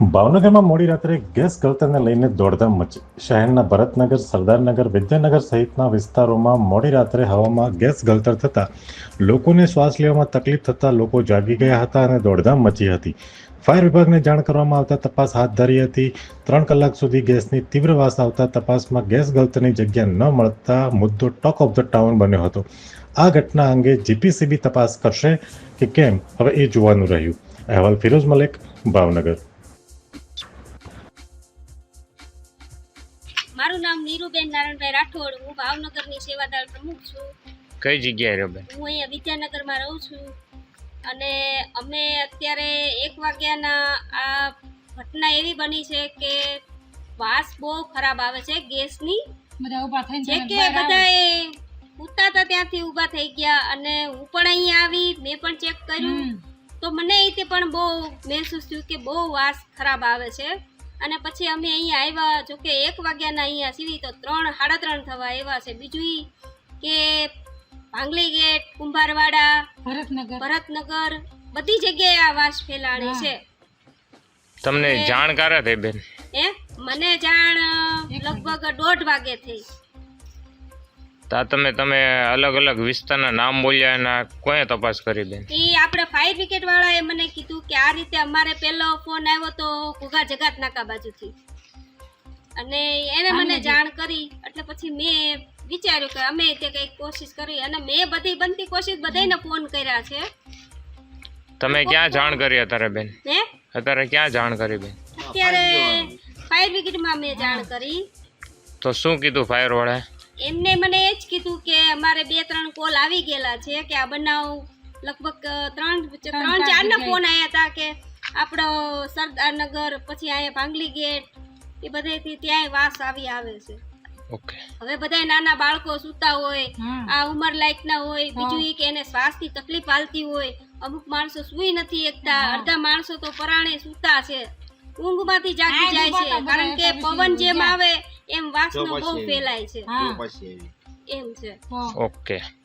ભાવનગરમાં મોડી રાત્રે ગેસ ગળતરને લઈને દોડધામ મચી. શહેરના ભરતનગર, સરદારનગર, વિદ્યાનગર સહિતના વિસ્તારોમાં મોડી રાત્રે હવામાં ગેસ ગળતર થતાં લોકોને શ્વાસ લેવામાં તકલીફ થતાં લોકો જાગી ગયા હતા અને દોડધામ મચી હતી. ફાયર વિભાગને જાણ કરવામાં આવતા તપાસ હાથ ધરી હતી. ત્રણ કલાક સુધી ગેસની તીવ્ર વાસ આવતા તપાસમાં ગેસ ગળતરની જગ્યા ન મળતા મુદ્દો ટોક ઓફ ધ ટાઉન બન્યો હતો. આ ઘટના અંગે જીપીસીબી તપાસ કરશે કે કેમ? હવે એ જોવાનું રહ્યું. અહેવાલ ફિરોઝ મલેક, ભાવનગર. મારું નામ નીરુબેન નારાયણભાઈ રાઠોડ. હું ભાવનગરની સેવાદાર પ્રમુખ છું. કઈ જગ્યાએ રહો બેન? હું અહીંયા વિદ્યાનગરમાં રહું છું. અને અમે અત્યારે એક વાગ્યાના આ ઘટના એવી બની છે કે વાસ બહુ ખરાબ આવે છે ગેસની. બધા ઊભા થઈ જે તરત કે. બધાએ ઉતા હતા ત્યાંથી ઊભા થઈ ગયા અને હું પણ અહીંયા આવી મેં પણ ચેક કર્યું. તો મને એ તે પણ બહુ મહેસૂસ થયું કે બહુ વાસ ખરાબ આવે છે. અને પછી અમે અહીંયા આવ્યા જો કે એક વાગ્યાના અહીંયા સીવી તો ત્રણ સાડા ત્રણ થવા આવ્યા છે. બીજું કે ભાંગલી ગેટ કુંભારવાડા ભરતનગર. ભરતનગર બધી જગ્યાએ આ વાસ ફેલાણી છે. તમને એ- જાણ કારા થઈ બેન? એ મને જાણ લગભગ દોઢ વાગે થઈ. તા તમે તમે અલગ અલગ વિસ્તારના નામ બોલ્યા એના કોઈ તપાસ કરી બેન? એ આપણે ફાયર બ્રિગેડ વાળાએ મને કીધું કે આ રીતે અમારે પહેલો ફોન આવ્યો તો ઘોઘા જગાત નાકા બાજુથી. અને એને મને જાણ કરી એટલે પછી મેં વિચાર્યું કે અમે તે કંઈક કોશિશ કરી અને મેં બધી બનતી કોશિશ બધાને ફોન કર્યા છે. તમે ક્યાં જાણ કરી અત્યારે બેન? હે? અત્યારે ક્યાં જાણ કરી બેન? અત્યારે ફાયર બ્રિગેડમાં મેં જાણ કરી. તો શું કીધું ફાયર વાળાએ? એમને મને એ જ કીધું કે અમારે બે ત્રણ કોલ આવી ગયેલા છે કે આ બનાવ લગભગ ત્રણ ત્રણ ચાર ના ફોન આવ્યા હતા કે આપણો સરદારનગર પછી અહીંયા ભાંગલી ગેટ એ બધેથી ત્યાંય વાસ આવી આવે છે. હવે બધાય નાના બાળકો સૂતા હોય આ ઉંમર લાયક ના હોય બીજું એ કે એને શ્વાસની તકલીફ હાલતી હોય અમુક માણસો સુઈ નથી એકતા અડધા માણસો તો પરાણે સૂતા છે ઊંઘમાંથી જાગી જાય છે કારણ કે પવન જેમ આવે વાસનો બહુ ફેલાય છે. હા. એમ છે. ઓકે.